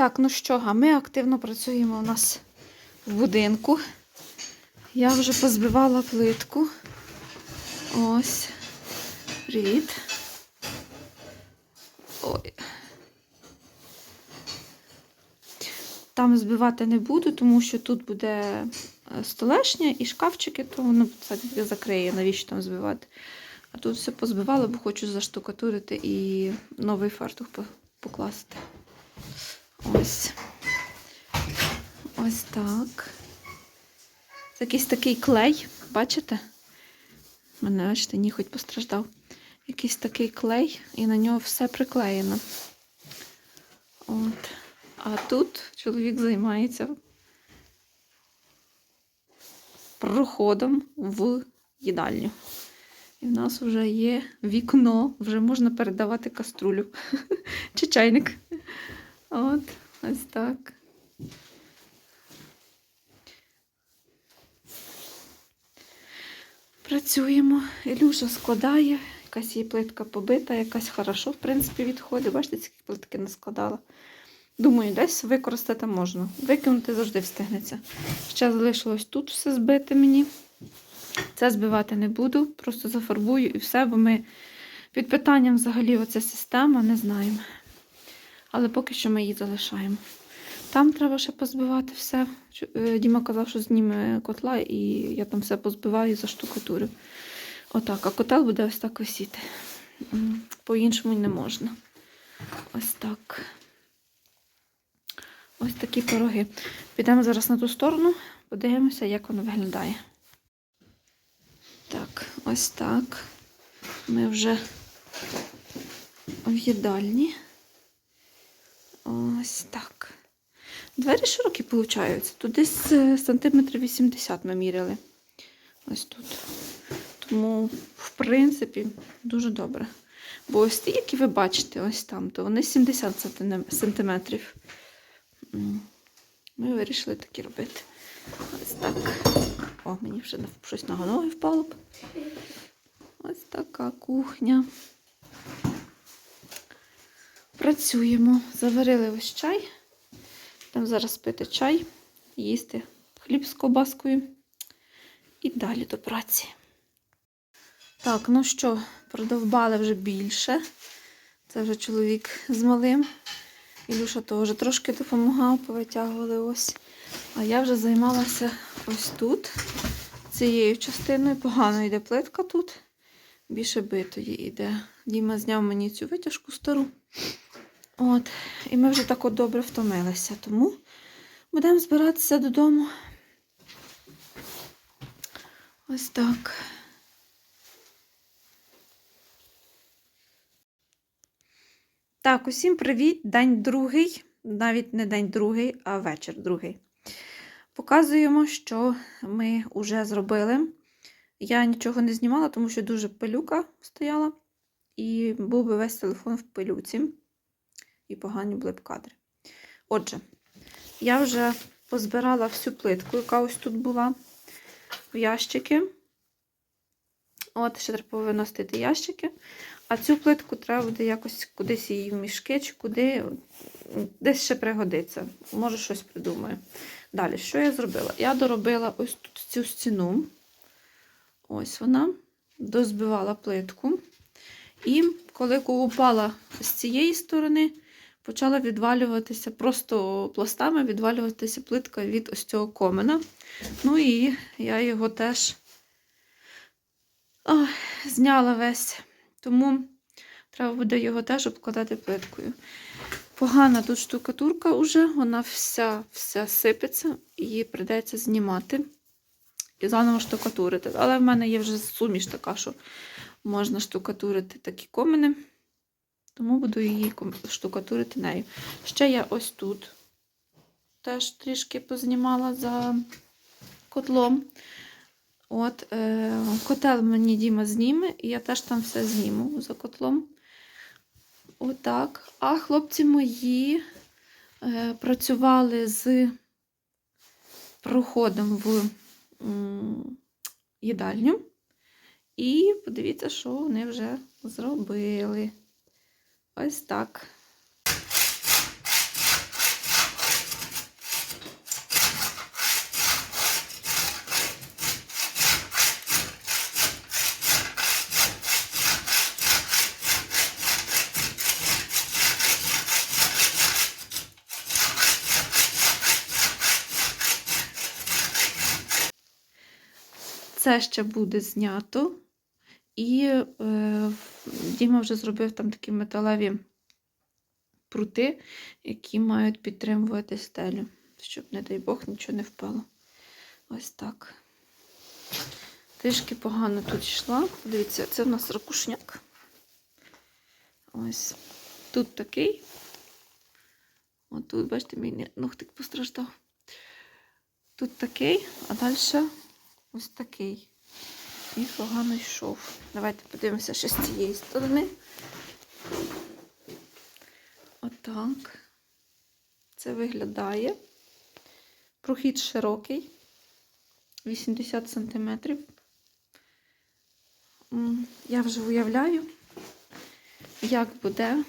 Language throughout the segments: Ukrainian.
Так, ну що, а ми активно працюємо у нас в будинку. Я вже позбивала плитку. Ось. Привіт. Ой. Там збивати не буду, тому що тут буде е, столешня і шкафчики, то воно це закриє, навіщо там збивати. А тут все позбивала, бо хочу заштукатурити і новий фартух покласти. Ось. Ось так. Це якийсь такий клей, бачите? У мене, бачите, ніхоть постраждав. Якийсь такий клей, і на нього все приклеєно. От. А тут чоловік займається проходом в їдальню. І в нас вже є вікно, вже можна передавати каструлю чи чайник. От, ось так. Працюємо. Ілюша складає, якась її плитка побита, якась хорошо, в принципі, відходить. Бачите, скільки плитки не складала. Думаю, десь використати можна. Викинути завжди встигнеться. Ще залишилось тут все збити мені. Це збивати не буду, просто зафарбую і все, бо ми під питанням взагалі оця система не знаємо. Але поки що ми її залишаємо. Там треба ще позбивати все. Е, Діма казав, що зніме котла, і я там все позбиваю і заштукатурю. Отак, а котел буде ось так висіти. По-іншому не можна. Ось так. Ось такі пироги. Підемо зараз на ту сторону, подивимося, як воно виглядає. Так, ось так. Ми вже в їдальні. Ось так. Двері широкі. Тут десь е, сантиметрів 80 ми міряли. Ось тут. Тому, в принципі, дуже добре. Бо ось ті, які ви бачите, ось там, то вони 70 сантиметрів. Ми вирішили такі робити. Ось так. О, мені вже щось на ноги впало б. Ось така кухня. Працюємо. Заварили ось чай. Там зараз пити чай, їсти хліб з ковбаскою. І далі до праці. Так, ну що, продовбали вже більше. Це вже чоловік з малим. Ілюша теж трошки допомагав, повитягували ось. А я вже займалася ось тут, цією частиною. Погано йде плитка тут. Більше битої йде. Діма зняв мені цю витяжку стару. От. І ми вже так от добре втомилися. Тому будемо збиратися додому. Ось так. Так, усім привіт! День другий, навіть не день другий, а вечір другий. Показуємо, що ми вже зробили. Я нічого не знімала, тому що дуже пилюка стояла, і був би весь телефон в пилюці, і погані були б кадри. Отже, я вже позбирала всю плитку, яка ось тут була, в ящики. От, ще треба виносити ящики. А цю плитку треба буде якось кудись її в мішки, чи куди, десь ще пригодиться. Може, щось придумаю. Далі, що я зробила? Я доробила ось тут цю стіну. Ось вона. Дозбивала плитку. І коли упала з цієї сторони, почала відвалюватися, просто пластами відвалюватися плитка від ось цього комина. Ну і я його теж ой, зняла весь. Тому треба буде його теж обкладати плиткою. Погана тут штукатурка вже, вона вся, вся сипеться, її прийдеться знімати і заново штукатурити. Але в мене є вже суміш така, що можна штукатурити такі комини, тому буду її штукатурити нею. Ще я ось тут теж трішки познімала за котлом. От, е, котел мені Діма зніме, і я теж там все зніму за котлом. Отак. А хлопці мої е, працювали з проходом в їдальню. І подивіться, що вони вже зробили. Ось так. Це ще буде знято, і е, Діма вже зробив там такі металеві прути, які мають підтримувати стелю, щоб, не дай Бог, нічого не впало. Ось так. Трішки погано тут йшла. Дивіться, це в нас ракушняк. Ось. Тут такий. Отут, бачите, мій ногтик постраждав. Тут такий, а далі ось такий. І погано йшов. Давайте подивимося ще з цієї сторони. Отак. Це виглядає. Прохід широкий. 80 см. Я вже уявляю, як буде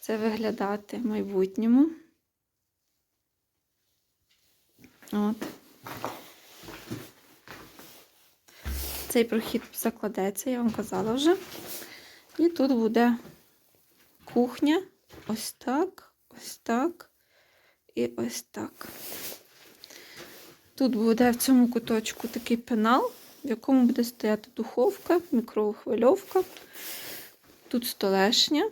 це виглядати в майбутньому. От. Цей прохід закладеться, я вам казала вже. І тут буде кухня. Ось так, ось так і ось так. Тут буде в цьому куточку такий пенал, в якому буде стояти духовка, мікрохвильовка. Тут столешня,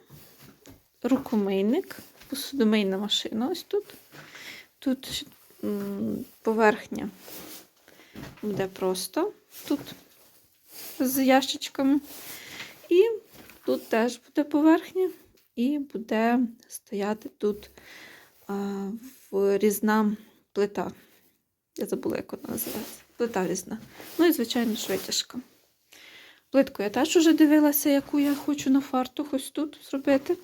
рукомийник, посудомийна машина ось тут. Тут поверхня буде просто тут з ящичками. І тут теж буде поверхня, і буде стояти тут а, різна плита. Я забула, як вона називається. Плита різна. Ну і, звичайно, ж витяжка. Плитку я теж вже дивилася, яку я хочу на фартух ось тут зробити.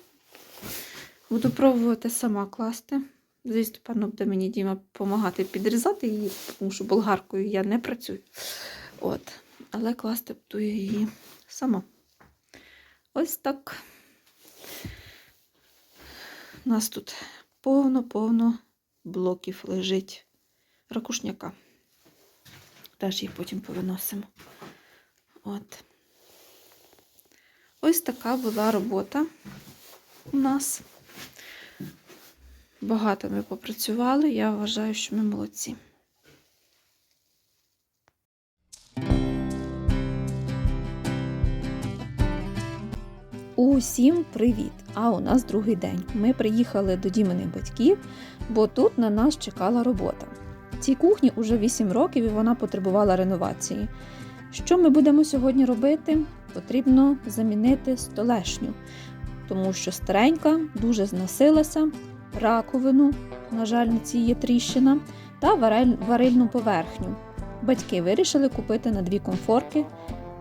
Буду пробувати сама класти. Звісно, певно, буде мені Діма допомагати підрізати її, тому що болгаркою я не працюю. От. Але класти буду її сама. Ось так. У нас тут повно-повно блоків лежить ракушняка. Теж їх потім повиносимо. От. Ось така була робота у нас. Багато ми попрацювали, я вважаю, що ми молодці. Усім привіт! А у нас другий день. Ми приїхали до Діминих батьків, бо тут на нас чекала робота. Цій кухні уже 8 років і вона потребувала реновації. Що ми будемо сьогодні робити? Потрібно замінити столешню, тому що старенька дуже зносилася, раковину, на жаль, на цій є тріщина, та варильну поверхню. Батьки вирішили купити на дві комфорки,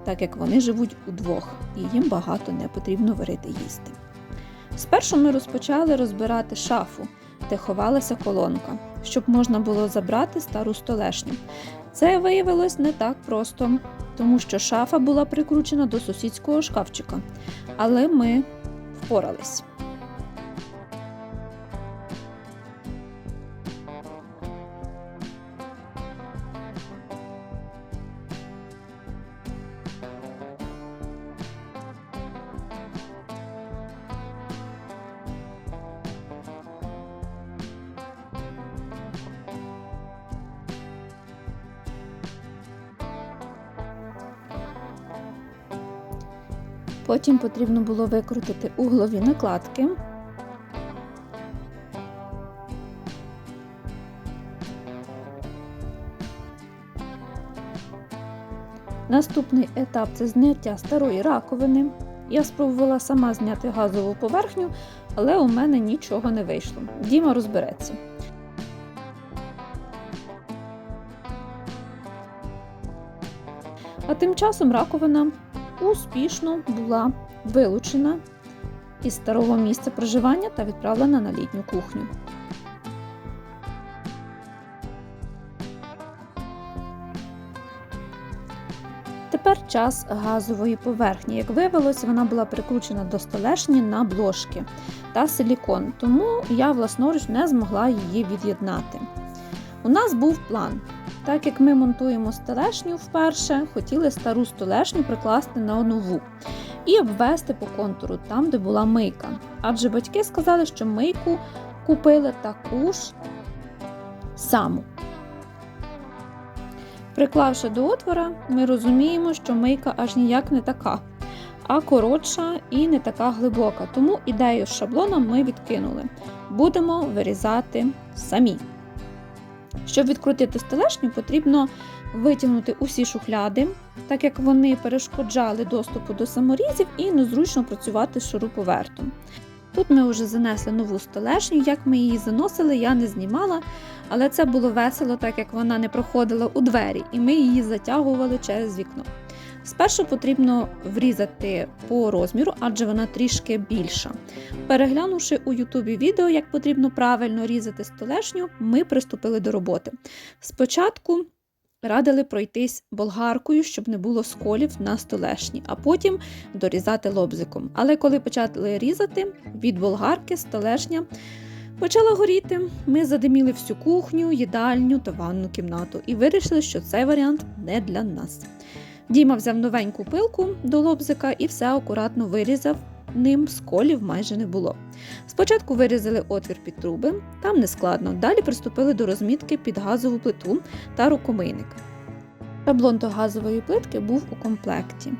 так як вони живуть удвох, і їм багато не потрібно варити їсти. Спершу ми розпочали розбирати шафу, де ховалася колонка, щоб можна було забрати стару столешню. Це виявилось не так просто, тому що шафа була прикручена до сусідського шкафчика, але ми впорались. Потім потрібно було викрутити углові накладки. Наступний етап це зняття старої раковини. Я спробувала сама зняти газову поверхню, але у мене нічого не вийшло. Діма розбереться. А тим часом раковина успішно була вилучена із старого місця проживання та відправлена на літню кухню. Тепер час газової поверхні. Як виявилось, вона була прикручена до столешні на блошки та силікон, тому я власноруч не змогла її від'єднати. У нас був план. Так як ми монтуємо столешню вперше, хотіли стару столешню прикласти на нову і обвести по контуру там, де була мийка. Адже батьки сказали, що мийку купили таку ж саму. Приклавши до отвора, ми розуміємо, що мийка аж ніяк не така, а коротша і не така глибока. Тому ідею з шаблоном ми відкинули. Будемо вирізати самі. Щоб відкрутити стелешню, потрібно витягнути усі шухляди, так як вони перешкоджали доступу до саморізів і незручно працювати з шуруповертом. Тут ми вже занесли нову стелешню, як ми її заносили, я не знімала, але це було весело, так як вона не проходила у двері, і ми її затягували через вікно. Спершу потрібно врізати по розміру, адже вона трішки більша. Переглянувши у Ютубі відео, як потрібно правильно різати столешню, ми приступили до роботи. Спочатку радили пройтись болгаркою, щоб не було сколів на столешні, а потім дорізати лобзиком. Але коли почали різати, від болгарки столешня почала горіти. Ми задиміли всю кухню, їдальню та ванну кімнату і вирішили, що цей варіант не для нас. Діма взяв новеньку пилку до лобзика і все акуратно вирізав. Ним сколів майже не було. Спочатку вирізали отвір під труби, там не складно. Далі приступили до розмітки під газову плиту та рукомийник. Шаблон до газової плитки був у комплекті.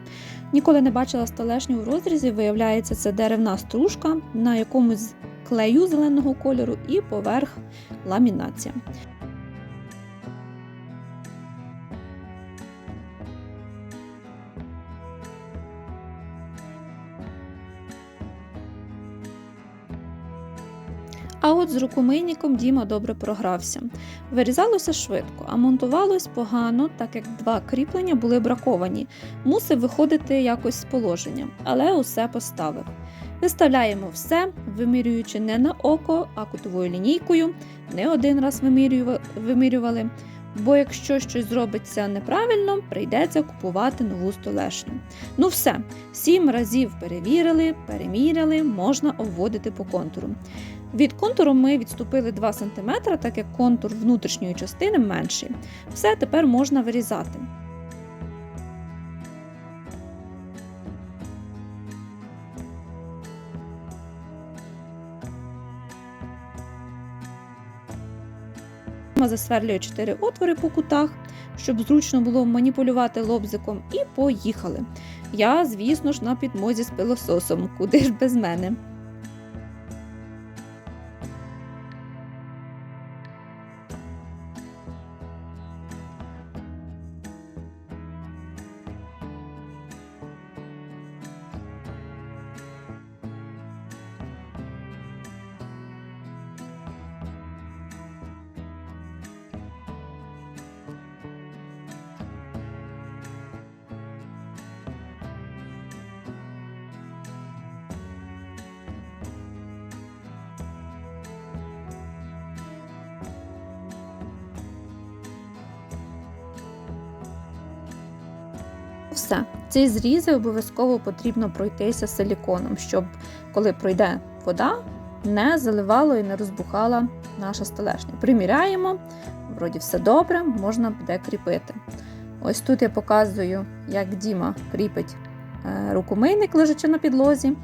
Ніколи не бачила столешню в розрізі, виявляється, це деревна стружка на якомусь клею зеленого кольору і поверх ламінація. А от з рукомийником Діма добре програвся. Вирізалося швидко, а монтувалось погано, так як два кріплення були браковані. Мусив виходити якось з положення, але усе поставив. Виставляємо все, вимірюючи не на око, а кутовою лінійкою. Не один раз вимірювали, бо якщо щось зробиться неправильно, прийдеться купувати нову столешню. Ну все, сім разів перевірили, переміряли, можна обводити по контуру. Від контуру ми відступили 2 см, так як контур внутрішньої частини менший. Все тепер можна вирізати. Засверлює 4 отвори по кутах, щоб зручно було маніпулювати лобзиком, і поїхали. Я, звісно ж, на підмозі з пилососом, куди ж без мене. Все, ці зрізи обов'язково потрібно пройтися силіконом, щоб коли пройде вода, не заливало і не розбухала наша столешня. Приміряємо, вроді все добре, можна буде кріпити. Ось тут я показую, як Діма кріпить е, рукомийник, лежачи на підлозі,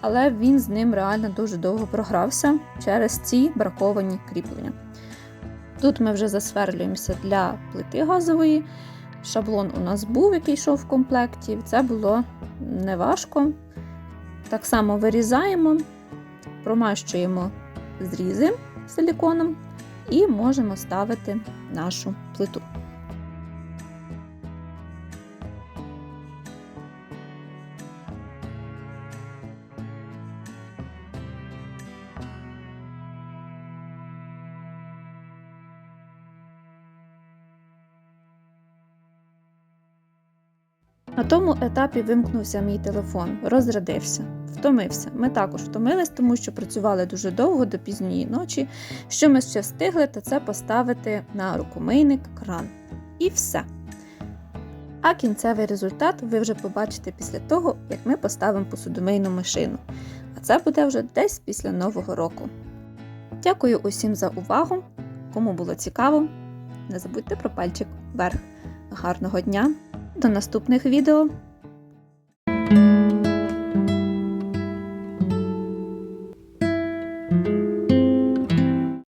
але він з ним реально дуже довго програвся через ці браковані кріплення. Тут ми вже засверлюємося для плити газової. Шаблон у нас був, який йшов в комплекті. Це було неважко. Так само вирізаємо, промащуємо зрізи силіконом і можемо ставити нашу плиту. Тому етапі вимкнувся мій телефон, розрядився, втомився. Ми також втомились, тому що працювали дуже довго до пізньої ночі. Що ми ще встигли, то це поставити на рукомийник кран. І все. А кінцевий результат ви вже побачите після того, як ми поставимо посудомийну машину. А це буде вже десь після Нового року. Дякую усім за увагу. Кому було цікаво, не забудьте про пальчик вверх. Гарного дня! До наступних відео!